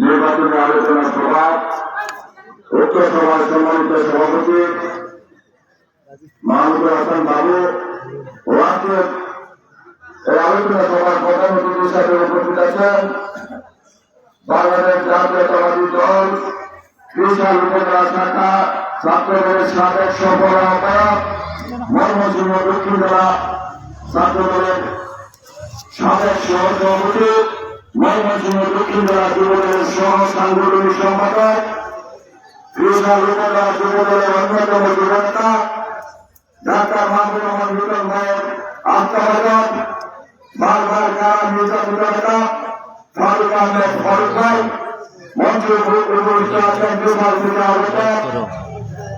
নির্বাচনী আলোচনা সভা ঐক্য সভার সম্মানিত সভাপতি মাহমুদুল হাসান বাবু এই আলোচনা সভার প্রধান অতিথি হিসাবে উপস্থিত আছেন বাংলাদেশ জাতীয়তাবাদী দল কৃষক উপজেলা শাখা, ছাত্রদলের সাবেক সফল ময়মনসিংহ দক্ষিণ জেলা ছাত্রদলের সাবেক সহসভাপতি ময়মনসিংহ দক্ষিণ জেলা যুবদলের সহ সাংগঠনিক সম্পাদক কৃষক উপজেলা যুবদলের অন্যতম যুবনেতা ডাক্তার মাহবুব রহমান মিলন ভাইয়ের আত্মবাদক বারবার কারা নির্যাতিত নেতা ফারুক আহমেদ ফারুক ভাই মন্ত্রী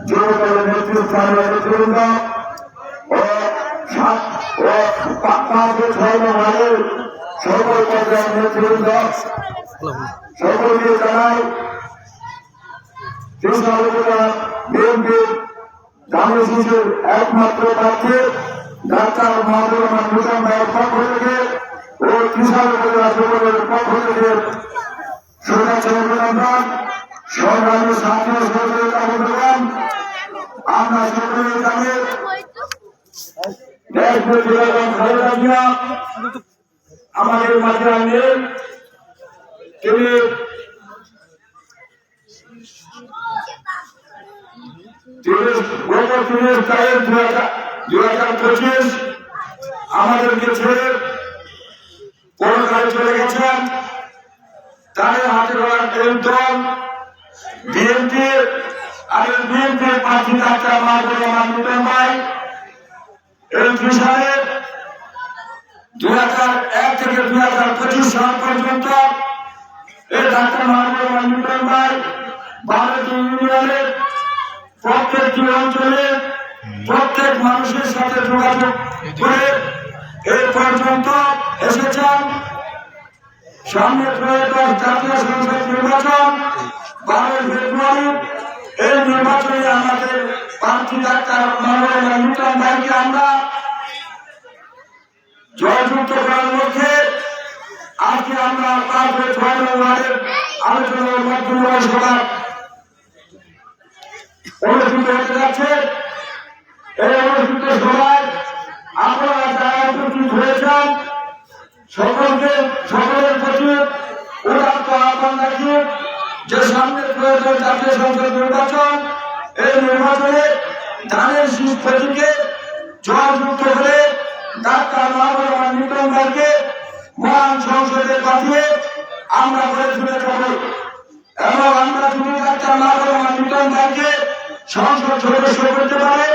যুবদলের নেতৃস্থানীয় নেতৃবৃন্দ ও সাত ও পাঁচ ছয় নম্বরের পর্যায়ের নেতৃবৃন্দ সকলকে জানাই কৃষ্ণ উপজেলা বিএনপির শিশুর একমাত্র প্রার্থী ডাক্তার মাহবুব রহমান মিশন ভাইয়ের পক্ষ থেকে ও কৃষক উপজেলা যুবদলের পক্ষ থেকে শুভেচ্ছা আমরা আমাদের মাঝে আনলেন তিনি আমাদেরকে ছেড়ে পরকালে চলে গেছেন। তাদের হাতে ধরা এই দল বিএনপি আর এই বিএনপি প্রার্থী ডাক্তার মাহবুব রহমান ভাই এমপি সাহেব দুই হাজার প্রত্যেক মানুষের সাথে যোগাযোগ করে এই পর্যন্ত এসেছেন। সামনে ত্রয়োদশ জাতীয় সংসদ নির্বাচন বারোই ফেব্রুয়ারি এই নির্বাচনে আমাদের প্রার্থী ডাক্তার মাননীয় ভাইকে আমরা জয়যুক্ত করার লক্ষ্যে নম্বরের আলোচনার মাধ্যমে সভা অনুষ্ঠিত হতে যাচ্ছে এই অনুষ্ঠিত সভায় আপনারা যারা উপস্থিত হয়েছেন সকলকে সকলের প্রতি উদাত্ত আহ্বান রাখি যে সামনে প্রয়োজন জাতীয় সংসদ নির্বাচন এই নির্বাচনে ধানের শীষ প্রতীকে জয়যুক্ত হলে ডাক্তার মাহবুব মিটন ভাইকে মহান সংসদে পাঠিয়ে আমরা করে থাকব এবং আমরা না ডাক্তার মাহবুব রহমান মিটন ভাইকে সংসদ সদস্য করতে পারে।